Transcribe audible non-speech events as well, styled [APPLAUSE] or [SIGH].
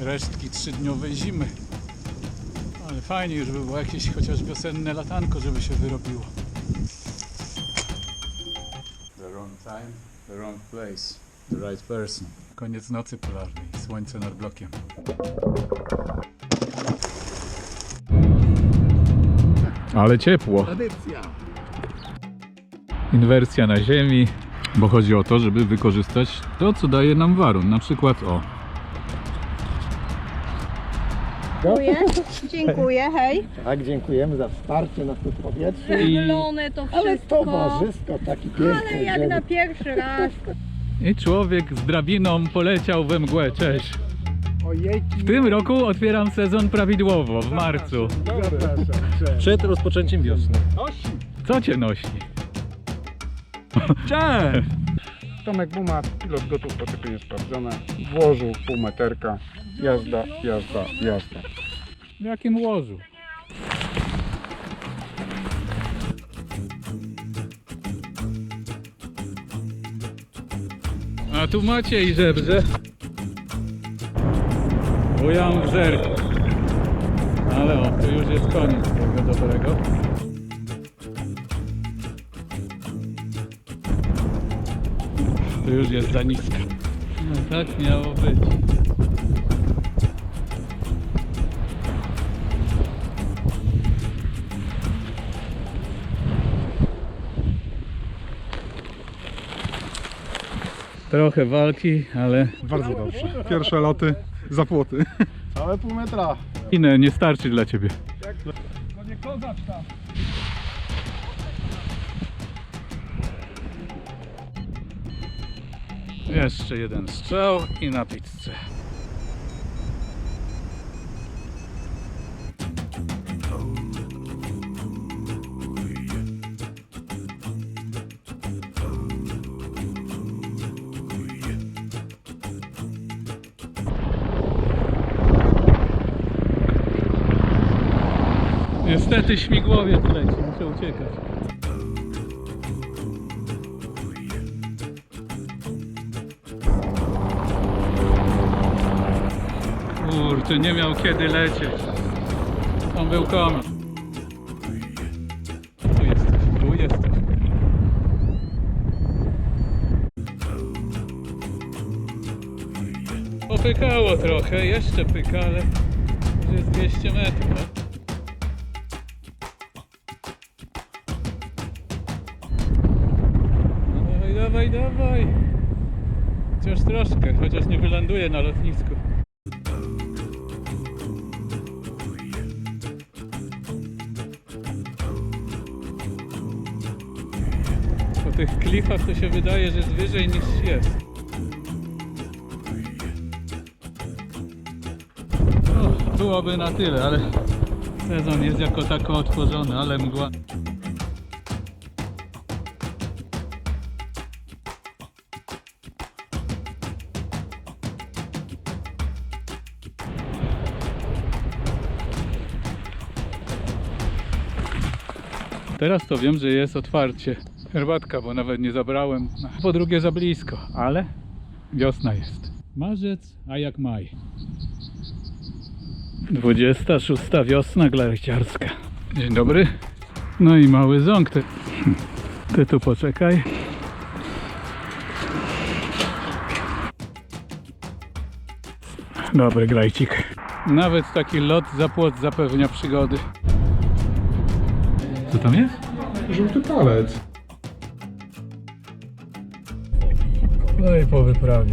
resztki trzydniowej zimy. Ale fajnie już by było jakieś chociaż wiosenne latanko, żeby się wyrobiło. The wrong time, the wrong place, the right person. Koniec nocy polarnej, słońce nad blokiem. Ale ciepło. Tradycja. Inwersja na ziemi, bo chodzi o to, żeby wykorzystać to, co daje nam warun. Na przykład o, Dziękuję. [LAUGHS] Dziękuję, hej. Tak, dziękujemy za wsparcie nas tu w powietrzu. Zielone to Ale wszystko. towarzysko taki piękny. Ale jak na pierwszy raz. [LAUGHS] I człowiek z drabiną poleciał we mgłę. Cześć. W tym roku otwieram sezon prawidłowo, w marcu. zapraszam. Cześć. Przed rozpoczęciem wiosny. Co cię nosi? Cześć! [LAUGHS] Tomek Buma, pilot gotów, potypy niesprawdzone. Włożył półmeterka. Jazda, jazda, jazda. W jakim łożu? A tu Maciej żebrze. Bujam w zerku. Ale o, tu już jest koniec tego dobrego. Tu już jest za nisko. No tak miało być. Trochę walki, ale Bardzo dobrze. Pierwsze loty za płoty. Całe pół metra. inne nie starczy dla ciebie. No nie kozacz tam. Jeszcze jeden strzał i na pizzę. Niestety śmigłowiec leci, muszę uciekać. Kurczę, nie miał kiedy lecieć. On był komet. Tu jesteś, tu jesteś. Popykało trochę, jeszcze pyka, ale już jest 200 metrów. No dawaj, dawaj, dawaj. Chociaż troszkę, chociaż nie wyląduje na lotnisku. Tych klifach to się wydaje, że jest wyżej niż jest. O, byłoby na tyle, ale sezon jest jako tako otworzony, ale mgła. Teraz to wiem, że jest otwarcie. Herbatka, bo nawet nie zabrałem. Po drugie za blisko, ale wiosna jest. Marzec, a jak maj. 26 wiosna glareciarska. Dzień dobry. No i mały ząg. Ty, [LAUGHS] ty tu poczekaj. Dobry grajcik. Nawet taki lot za płot zapewnia przygody. Co tam jest? Żółty palec. No i po wyprawie.